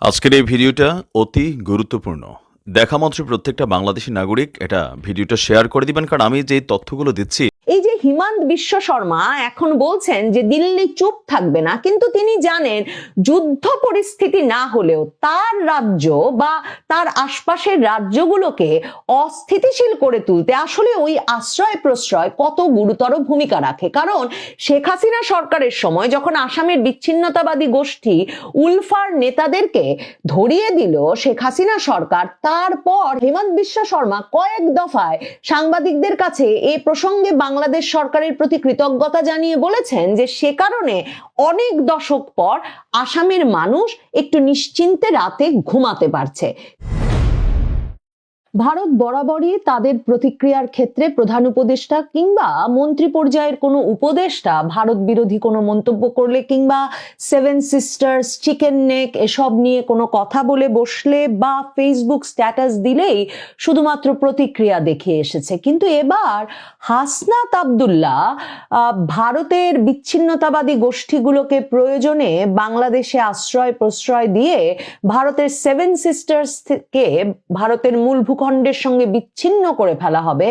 আজকের এই ভিডিওটা অতি গুরুত্বপূর্ণ। দেখা মাত্র প্রত্যেকটা বাংলাদেশি নাগরিক এটা ভিডিওটা শেয়ার করে দিবেন, কারণ আমি যে তথ্যগুলো দিচ্ছি এই যে হিমান্ত বিশ্ব শর্মা এখন বলছেন যে দিল্লি চুপ থাকবে না, কিন্তু তিনি জানেন যুদ্ধ পরিস্থিতি না হলেও তার রাজ্য বা তার আশপাশের রাজ্যগুলোকে অস্থিতিশীল করে তুলতে আসলে ওই আশ্রয় প্রশ্রয় কত গুরুতর ভূমিকা রাখে। কারণ শেখ হাসিনা সরকারের সময় যখন আসামের বিচ্ছিন্নতাবাদী গোষ্ঠী উলফার নেতাদেরকে ধরিয়ে দিল শেখ হাসিনা সরকার, তারপর হেমন্ত বিশ্ব শর্মা কয়েক দফায় সাংবাদিকদের কাছে এ প্রসঙ্গে বাংলাদেশ সরকারের প্রতি কৃতজ্ঞতা জানিয়ে বলেছেন যে সে কারণে অনেক দশক পর আসামের মানুষ একটু নিশ্চিন্তে রাতে ঘুমাতে পারছে। ভারত বরাবরই তাদের প্রতিক্রিয়ার ক্ষেত্রে প্রধান উপদেষ্টা কিংবা মন্ত্রী পর্যায়ের কোনো উপদেষ্টা ভারত বিরোধী কোনো মন্তব্য করলে কিংবা সেভেন সিস্টার্স চিকেন নেক এসব নিয়ে কোনো কথা বলে বসলে বা ফেসবুক স্ট্যাটাস দিলেই শুধুমাত্র প্রতিক্রিয়া দেখে এসেছে। কিন্তু এবার হাসনাত আবদুল্লাহ ভারতের বিচ্ছিন্নতাবাদী গোষ্ঠীগুলোকে প্রয়োজনে বাংলাদেশে আশ্রয় প্রশ্রয় দিয়ে ভারতের সেভেন সিস্টার্স থেকে ভারতের মূল ভূখণ্ডের সঙ্গে বিচ্ছিন্ন করে ফেলা হবে।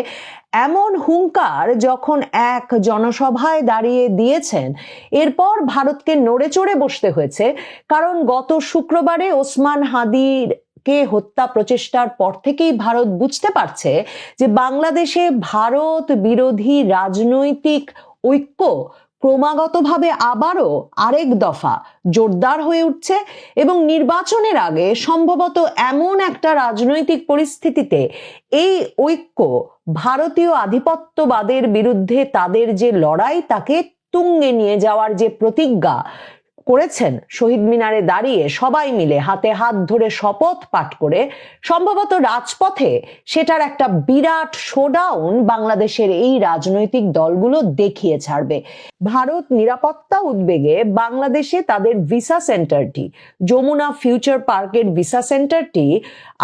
এমন হুঙ্কার যখন এক জনসভায় দাঁড়িয়ে দিয়েছেন, এরপর ভারতকে নড়ে চড়ে বসতে হয়েছে। কারণ গত শুক্রবারে ওসমান হাদির কে হত্যা প্রচেষ্টার পর থেকেই ভারত বুঝতে পারছে যে বাংলাদেশে ভারত বিরোধী রাজনৈতিক ঐক্য ক্রমাগতভাবে আবারও আরেক দফা জোরদার হয়ে উঠছে এবং নির্বাচনের আগে সম্ভবত এমন একটা রাজনৈতিক পরিস্থিতিতে এই ঐক্য ভারতীয় আধিপত্যবাদের বিরুদ্ধে তাদের যে লড়াই তাকে তুঙ্গে নিয়ে যাওয়ার যে প্রতিজ্ঞা করেছেন। শহীদ মিনারে দাঁড়িয়ে সবাই মিলে হাতে হাত ধরে শপথ পাঠ করে সম্ভবত রাজপথে সেটার একটা বিরাট শোডাউন বাংলাদেশের এই রাজনৈতিক দলগুলো দেখিয়ে ছাড়বে। ভারত নিরাপত্তা উদ্বেগে বাংলাদেশে তাদের ভিসা সেন্টারটি, যমুনা ফিউচার পার্কের ভিসা সেন্টারটি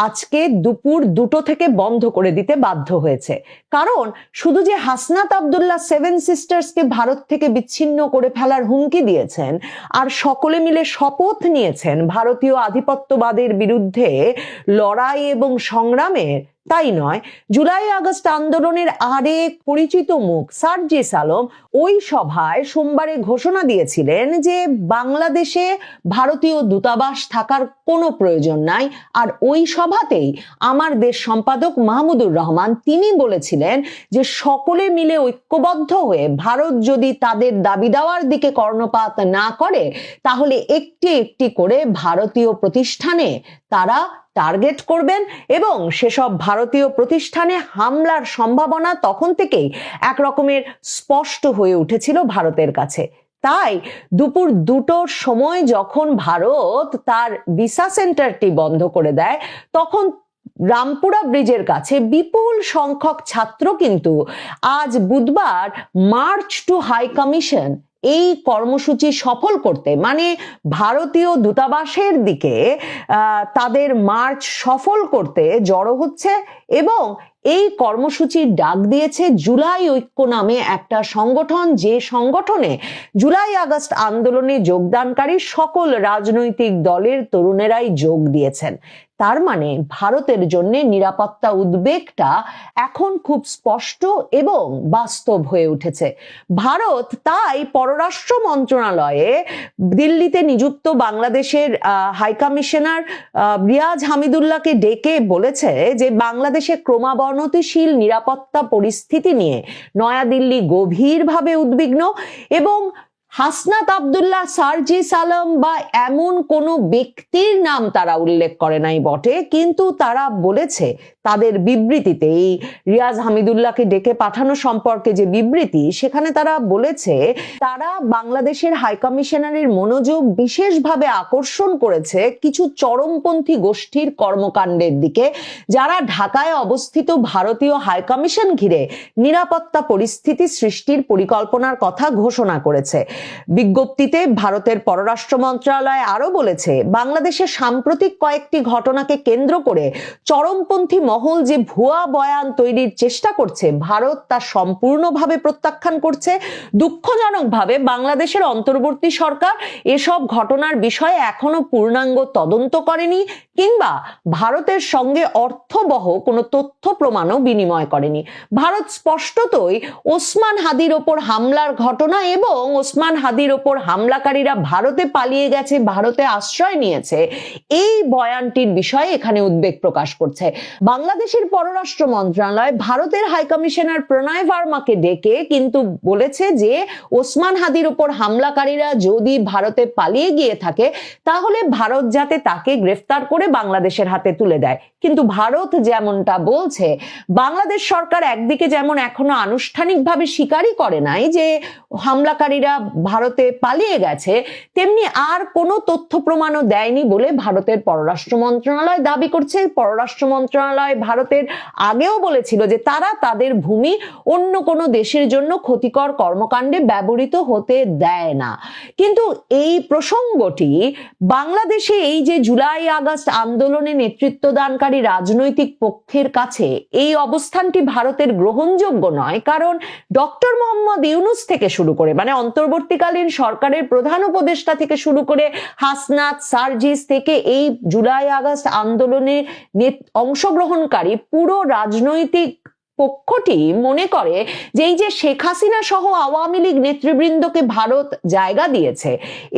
আজকে দুপুর দুটো থেকে বন্ধ করে দিতে বাধ্য হয়েছে। কারণ শুধু যে হাসনাত আবদুল্লাহ সেভেন সিস্টার্সকে ভারত থেকে বিচ্ছিন্ন করে ফেলার হুমকি দিয়েছেন, আর সকলে মিলে শপথ নিয়েছেন ভারতীয় আধিপত্যবাদের বিরুদ্ধে লড়াই এবং সংগ্রামের তাই নয়, জুলাই আগস্ট আন্দোলনের আরেক পরিচিত মুখ সার্জিস আলম ওই সভায় সোমবারে ঘোষণা দিয়েছিলেন যে বাংলাদেশে ভারতীয় দূতাবাস থাকার কোনো প্রয়োজন নাই। আর ওই সভাতেই আমার দেশ সম্পাদক মাহমুদুর রহমান তিনি বলেছিলেন যে সকলে মিলে ঐক্যবদ্ধ হয়ে ভারত যদি তাদের দাবি দেওয়ার দিকে কর্ণপাত না করে, তাহলে একটি একটি করে ভারতীয় প্রতিষ্ঠানে তারা টার্গেট করবেন এবং সেসব ভারতীয় প্রতিষ্ঠানে হামলার সম্ভাবনা তখন থেকেই এক রকমের স্পষ্ট হয়ে উঠেছিল ভারতের কাছে। তাই দুপুর দুটোর সময় যখন ভারত তার ভিসা সেন্টারটি বন্ধ করে দেয়, তখন রামপুরা ব্রিজের কাছে বিপুল সংখ্যক ছাত্র কিন্তু আজ বুধবার মার্চ টু হাই কমিশন এই কর্মসূচি সফল করতে মানে ভারতীয় দূতাবাসের দিকে তাদের মার্চ সফল করতে জড়ো হচ্ছে এবং এই কর্মসূচির ডাক দিয়েছে জুলাই ঐক্য নামে একটা সংগঠন, যে সংগঠনে জুলাই আগস্ট আন্দোলনে যোগদানকারী সকল রাজনৈতিক দলের তরুণেরাই যোগ দিয়েছেন। তার মানে ভারতের জন্য নিরাপত্তা উদ্বেগটা এখন খুব স্পষ্ট এবং বাস্তব হয়ে উঠেছে। ভারত তাই পররাষ্ট্র মন্ত্রণালয়ে দিল্লিতে নিযুক্ত বাংলাদেশের হাই কমিশনার রিয়াজ হামিদুল্লাহকে ডেকে বলেছে যে বাংলাদেশে ক্রমাবনতিশীল নিরাপত্তা পরিস্থিতি নিয়ে নয়াদিল্লি গভীরভাবে উদ্বিগ্ন এবং হাসনাত আবদুল্লাহ, সার্জিস আলম বা এমন কোনো ব্যক্তির নাম তারা উল্লেখ করে নাই বটে, কিন্তু তারা বলেছে তাদের বিবৃতিতে, এই রিয়াজ হামিদুল্লাহকে ডেকে পাঠানো সম্পর্কে যে বিবৃতি, সেখানে তারা বলেছে তারা বাংলাদেশের হাইকমিশনারের মনোযোগ বিশেষভাবে আকর্ষণ করেছে কিছু চরমপন্থী গোষ্ঠীর কর্মকাণ্ডের দিকে, যারা ঢাকায় অবস্থিত ভারতীয় হাইকমিশন ঘিরে নিরাপত্তা পরিস্থিতি সৃষ্টির পরিকল্পনার কথা ঘোষণা করেছে। বিজ্ঞপ্তিতে ভারতের পররাষ্ট্র মন্ত্রণালয় আরও বলেছে বাংলাদেশের সাম্প্রতিক কয়েকটি ঘটনাকে কেন্দ্র করে চরমপন্থী মহল যে ভুয়া বয়ান তৈরির চেষ্টা করছে, ভারত তা সম্পূর্ণভাবে প্রত্যাখ্যান করছে। দুঃখজনকভাবে বাংলাদেশের অন্তর্বর্তী সরকার এসব ঘটনার বিষয়ে এখনও পূর্ণাঙ্গ তদন্ত করেনি কিংবা ভারতের সঙ্গে অর্থবহ কোনো তথ্য প্রমাণও বিনিময় করেনি। ভারত স্পষ্টতই ওসমান হাদির ওপর হামলার ঘটনা এবং ওসমান হাদির ওপর হামলাকারীরা ভারতে পালিয়ে গেছে, ভারতে আশ্রয় নিয়েছে। এই বয়ানটির বিষয়ে এখানে উদ্বেগ প্রকাশ করছে। বাংলাদেশের পররাষ্ট্র মন্ত্রণালয় ভারতের হাইকমিশনার প্রণয় ভার্মাকে ডেকে কিন্তু বলেছে যে, ওসমান হাদির ওপর হামলাকারীরা যদি ভারতে পালিয়ে গিয়ে থাকে, তাহলে ভারত যাতে তাকে গ্রেফতার করে বাংলাদেশের হাতে তুলে দেয়। কিন্তু ভারত যেমনটা বলছে, বাংলাদেশ সরকার একদিকে যেমন এখনও আনুষ্ঠানিকভাবে স্বীকারই করে নাই যে হামলাকারীরা ভারতে পালিয়ে গেছে, তেমনি আর কোনো তথ্য প্রমাণও দেয়নি বলে ভারতের পররাষ্ট্র মন্ত্রণালয় দাবি করছে। পররাষ্ট্র মন্ত্রণালয় ভারতের আগেও বলেছিল যে তারা তাদের ভূমি অন্য কোনো দেশের জন্য ক্ষতিকর কর্মকাণ্ডে ব্যবহৃত হতে দেয় না। কিন্তু এই প্রসঙ্গটি বাংলাদেশে এই যে জুলাই আগস্ট আন্দোলনে নেতৃত্বদানকারী রাজনৈতিক পক্ষের কাছে এই অবস্থানটি ভারতের গ্রহণযোগ্য নয়, কারণ ডক্টর মোহাম্মদ ইউনুস থেকে শুরু করে মানে অন্তর্বর্তীকালীন সরকারের প্রধান উপদেষ্টা থেকে শুরু করে হাসনাত, সার্জিস থেকে এই জুলাই আগস্ট আন্দোলনে অংশগ্রহণকারী পুরো রাজনৈতিক পক্ষটি মনে করে যে এই যে শেখ হাসিনা সহ আওয়ামী লীগ নেতৃবৃন্দকে ভারত জায়গা দিয়েছে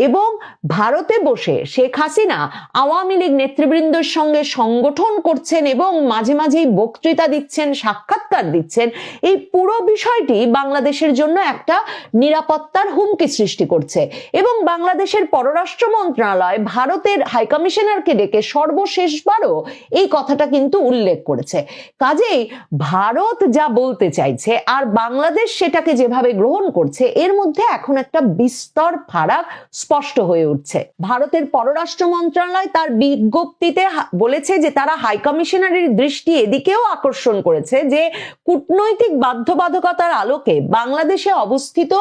এবং ভারতে বসে শেখ হাসিনা আওয়ামী লীগ নেতৃবৃন্দের সঙ্গে সংগঠন করছেন এবং মাঝে মাঝেই বক্তৃতা দিচ্ছেন, সাক্ষাৎকার দিচ্ছেন, এই পুরো বিষয়টি বাংলাদেশের জন্য একটা নিরাপত্তার হুমকি সৃষ্টি করছে এবং বাংলাদেশের পররাষ্ট্র মন্ত্রণালয় ভারতের হাইকমিশনারকে ডেকে সর্বশেষবারও এই কথাটা কিন্তু উল্লেখ করেছে। কাজেই ভারত যা বলতে চাইছে আর বাংলাদেশ সেটাকে যেভাবে গ্রহণ করছে, এর মধ্যে এখন একটা বিস্তর ফারাক স্পষ্ট হয়ে উঠছে। ভারতের পররাষ্ট্র মন্ত্রণালয় তার বিজ্ঞপ্তিতে বলেছে যে তারা হাইকমিশনারের দৃষ্টি এদিকেও আকর্ষণ করেছে যে কূটনৈতিক বাধ্যবাধকতার আলোকে বাংলাদেশে অবস্থিত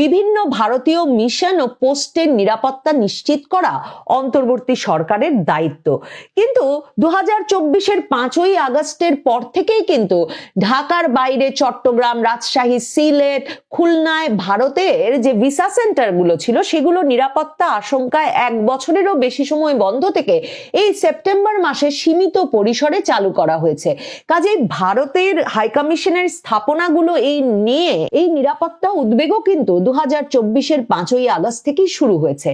বিভিন্ন ভারতীয় মিশন ও পোস্টের নিরাপত্তা নিশ্চিত করা অন্তর্বর্তী সরকারের দায়িত্ব। কিন্তু দু হাজার চব্বিশের পাঁচই আগস্টের পর থেকেই কিন্তু ঢাকার বাইরে চট্টগ্রাম রাজশাহী, সিলেট, খুলনায় ভারতের যে ভিসা সেন্টারগুলো ছিল, সেগুলো নিরাপত্তা আশঙ্কায় এক বছরেরও বেশি সময় বন্ধ থেকে এই সেপ্টেম্বর মাসে সীমিত পরিসরে চালু করা হয়েছে। কাজেই ভারতের হাইকমিশনের স্থাপনাগুলো এই নিয়ে এই নিরাপত্তা উদ্বেগও কিন্তু দু হাজার চব্বিশের পাঁচই আগস্ট থেকেই শুরু হয়েছে।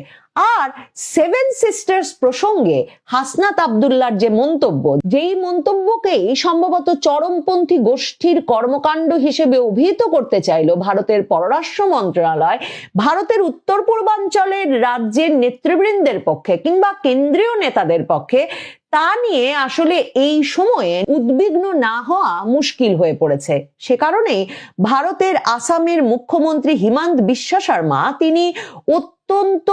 আর সেভেন সিস্টার্স প্রসঙ্গে হাসনাত আবদুল্লার যে মন্তব্য, যেই মন্তব্যকেই সম্ভবত চরমপন্থী গোষ্ঠীর কর্মকাণ্ড হিসেবে অভিহিত করতে চাইল ভারতের পররাষ্ট্র মন্ত্রণালয়, ভারতের উত্তর পূর্বাঞ্চলের রাজ্যের নেতৃবৃন্দের পক্ষে কিংবা কেন্দ্রীয় নেতাদের পক্ষে, তা নিয়ে আসলে এই সময়ে উদ্বিগ্ন না হওয়া মুশকিল হয়ে পড়েছে। সে কারণে ভারতের আসামের মুখ্যমন্ত্রী হিমান্ত বিশ্ব শর্মা, তিনি অত্যন্ত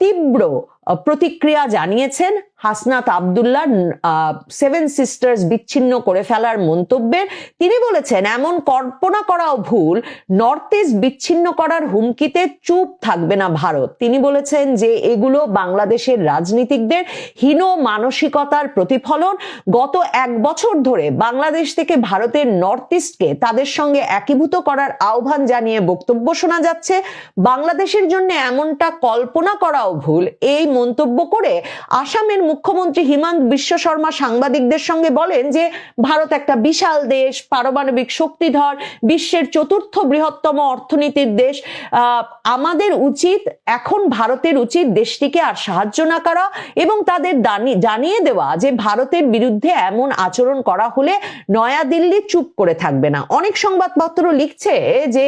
তীব্র প্রতিক্রিয়া জানিয়েছেন হাসনাত আবদুল্লাহ সেভেন সিস্টার্স বিচ্ছিন্ন করে ফেলার মন্তব্যের তিনি বলেছেন, এমন কল্পনা করাও ভুল। নর্থ ইস্ট বিচ্ছিন্ন করার হুমকিতে চুপ থাকবে না ভারত। তিনি বলেছেন যে, এগুলো বাংলাদেশের রাজনীতিকদের হীন মানসিকতার প্রতিফলন। গত এক বছর ধরে বাংলাদেশ থেকে ভারতের নর্থ ইস্টকে তাদের সঙ্গে একীভূত করার আহ্বান জানিয়ে বক্তব্য শোনা যাচ্ছে। বাংলাদেশের জন্য এমনটা কল্পনা করাও ভুল। এই মন্তব্য করে আসামের মুখ্যমন্ত্রী হিমন্ত বিশ্ব শর্মা সাংবাদিকদের সঙ্গে বলেন যে, ভারত একটা বিশাল দেশ, পারমাণবিক শক্তিধর, বিশ্বের চতুর্থ বৃহত্তম অর্থনীতির দেশ। আমাদের উচিত, এখন ভারতের উচিত দেশটিকে আর সাহায্য না করা এবং তাদের জানিয়ে দেওয়া যে, ভারতের বিরুদ্ধে এমন আচরণ করা হলে নয়াদিল্লি চুপ করে থাকবে না। অনেক সংবাদপত্র লিখছে যে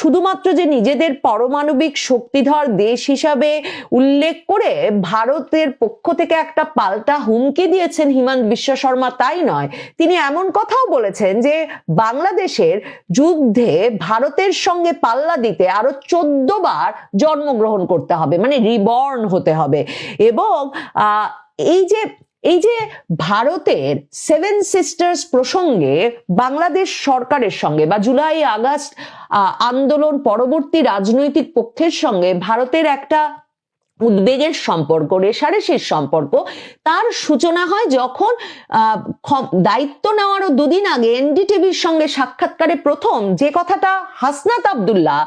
শুধুমাত্র যে, নিজেদের পারমাণবিক শক্তিধর দেশ হিসাবে উল্লেখ করে ভারতের পক্ষ থেকে একটা পাল্টা হুমকি দিয়েছেন হিমন্ত বিশ্ব শর্মা, তাই নয়। তিনি এমন কথাও বলেছেন যে, বাংলাদেশের যুদ্ধে ভারতের সঙ্গে পাল্লা দিতে আরও চোদ্দ বার জন্মগ্রহণ করতে হবে মানে রিবর্ন হতে হবে। এবং এই যে এই যে ভারতের সেভেন সিস্টার্স প্রসঙ্গে বাংলাদেশ সরকারের সঙ্গে বা জুলাই, আগস্ট আন্দোলন পরবর্তী রাজনৈতিক পক্ষের সঙ্গে ভারতের একটা উদ্বেগের সম্পর্ক, রেশারেশির সম্পর্ক, তার সূচনা হয় যখন দায়িত্ব নেওয়ারও দুদিন আগে এনডিটিভির সঙ্গে সাক্ষাৎকারে প্রথম যে কথাটা হাসনাত আবদুল্লাহ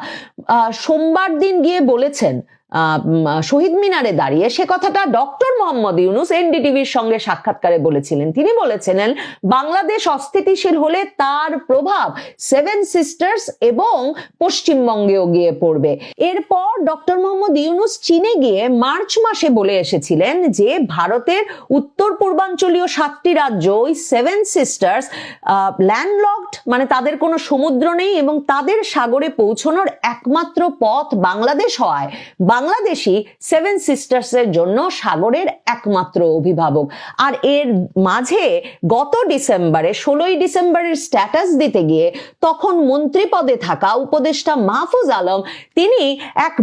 সোমবার দিন গিয়ে বলেছেন শহীদ মিনারে দাঁড়িয়ে সে কথাটা ডক্টর মোহাম্মদ ইউনুস এনডিটিভির সঙ্গে সাক্ষাৎকারে বলেছিলেন। তিনি বলেছিলেন, বাংলাদেশ অস্থিতিশীল হলে তার প্রভাব সেভেন সিস্টার্স এবং পশ্চিমবঙ্গেও গিয়ে পড়বে। এরপর ডক্টর মোহাম্মদ ইউনুস চীনে গিয়ে মার্চ মাসে বলে এসেছিলেন যে, ভারতের উত্তর পূর্বাঞ্চলীয় সাতটি রাজ্য ওই সেভেন সিস্টার্স ল্যান্ডলকড মানে তাদের কোনো সমুদ্র নেই এবং তাদের সাগরে পৌঁছানোর একমাত্র পথ বাংলাদেশ হওয়ায়। বাংলাদেশি সেভেন সিস্টার্স এর জন্য সাগরের একমাত্র অভিভাবক। আর এর মাঝে গত ডিসেম্বরে, ষোলোই ডিসেম্বরের স্ট্যাটাস দিতে গিয়ে তখন মন্ত্রী পদে থাকা উপদেষ্টা মাহফুজ আলম, তিনি এক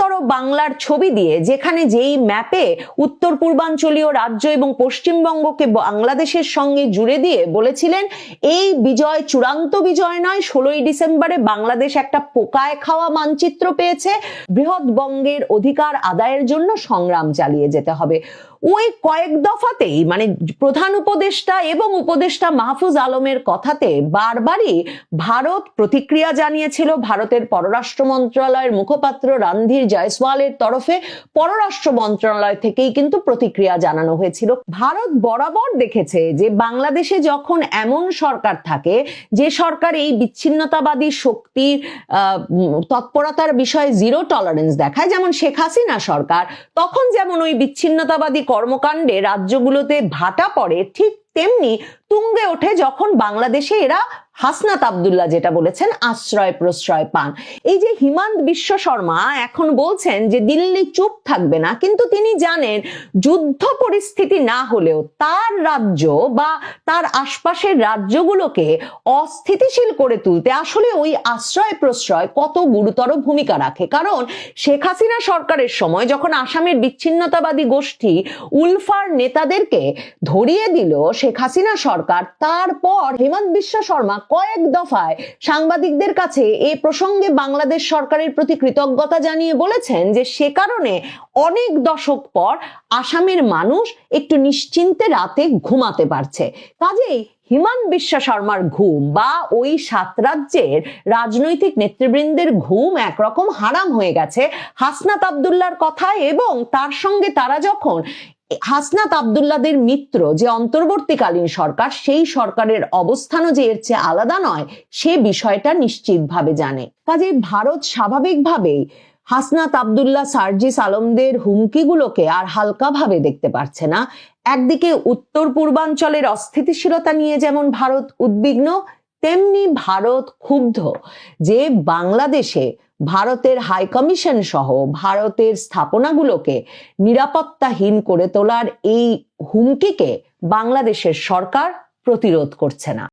বৃহত্তর বাংলার ছবি দিয়ে যেখানে যেই ম্যাপে উত্তর, পূর্বাঞ্চলীয় রাজ্য এবং পশ্চিমবঙ্গকে বাংলাদেশের সঙ্গে জুড়ে দিয়ে বলেছিলেন, এই বিজয় চূড়ান্ত বিজয় নয়, ষোলোই ডিসেম্বরে বাংলাদেশ একটা পোকায় খাওয়া মানচিত্র পেয়েছে। বৃহৎ বঙ্গের অধিকার আদায়ের জন্য সংগ্রাম চালিয়ে যেতে হবে। ওই কয়েক দফাতেই মানে প্রধান উপদেষ্টা এবং উপদেষ্টা মাহফুজ আলমের কথাতে বারবারই ভারত প্রতিক্রিয়া জানিয়েছিল ভারতের পররাষ্ট্র মন্ত্রণালয়ের মুখপাত্র রণধীর জয়সওয়ালের তরফে। পররাষ্ট্র মন্ত্রণালয় থেকেই কিন্তু প্রতিক্রিয়া জানানো হয়েছিল। ভারত বরাবর দেখেছে যে বাংলাদেশে যখন এমন সরকার থাকে, যে সরকার এই বিচ্ছিন্নতাবাদী শক্তির তৎপরতার বিষয়ে জিরো টলারেন্স দেখায়, যেমন শেখ হাসিনা সরকার, তখন যেমন ওই বিচ্ছিন্নতাবাদী কর্মকাণ্ডে রাজ্যগুলোতে ভাটা পড়ে ঠিক তেমনি তুঙ্গে ওঠে যখন বাংলাদেশে এরা হাসনাত আবদুল্লাহ যেটা বলেছেন, আশ্রয় প্রশ্রয় পান। এই যে হিমান্ত বিশ্ব শর্মা এখন বলছেন যে দিল্লি চুপ থাকবে না, কিন্তু তিনি জানেন যুদ্ধ পরিস্থিতি না হলেও তার রাজ্য বা তার আশপাশের রাজ্যগুলোকে অস্থিতিশীল করে তুলতে আসলে ওই আশ্রয় প্রশ্রয় কত গুরুতর ভূমিকা রাখে। কারণ শেখ হাসিনা সরকারের সময় যখন আসামের বিচ্ছিন্নতাবাদী গোষ্ঠী উলফার নেতাদেরকে ধরিয়ে দিল শেখ হাসিনা সরকার, তারপর হেমন্ত বিশ্ব শর্মা কয়েক দফায় সাংবাদিকদের কাছে এ প্রসঙ্গে বাংলাদেশ সরকারের প্রতি কৃতজ্ঞতা জানিয়ে বলেছেন যে সে কারণে অনেক দশক পর আসামের মানুষ একটু নিশ্চিন্তে রাতে ঘুমাতে পারছে। কাজেই হিমান বিশ্ব শর্মার ঘুম বা ওই সাত রাজ্যের রাজনৈতিক নেতৃবৃন্দের ঘুম একরকম হারাম হয়ে গেছে। হাসনাত আবদুল্লার কথা এবং তার সঙ্গে তারা যখন হাসনাত আবদুল্লাদের মিত্র যে অন্তর্বর্তীকালীন সরকার, সেই সরকারের অবস্থানও যে এর চেয়ে আলাদা নয়, সে বিষয়টা নিশ্চিতভাবে জানে। কাজে ভারত স্বাভাবিকভাবেই হাসনাত আবদুল্লাহ সার্জিস আলমদের হুমকিগুলোকে আর হালকাভাবে দেখতে পারছে না। একদিকে উত্তর পূর্বাঞ্চলের অস্থিতিশীলতা নিয়ে যেমন ভারত উদ্বিগ্ন তেমনি ভারত ক্ষুব্ধ যে বাংলাদেশে ভারতের হাই কমিশন সহ ভারতের স্থাপনাগুলোকে নিরাপত্তাহীন করে তোলার এই হুমকিকে বাংলাদেশের সরকার প্রতিরোধ করছে না।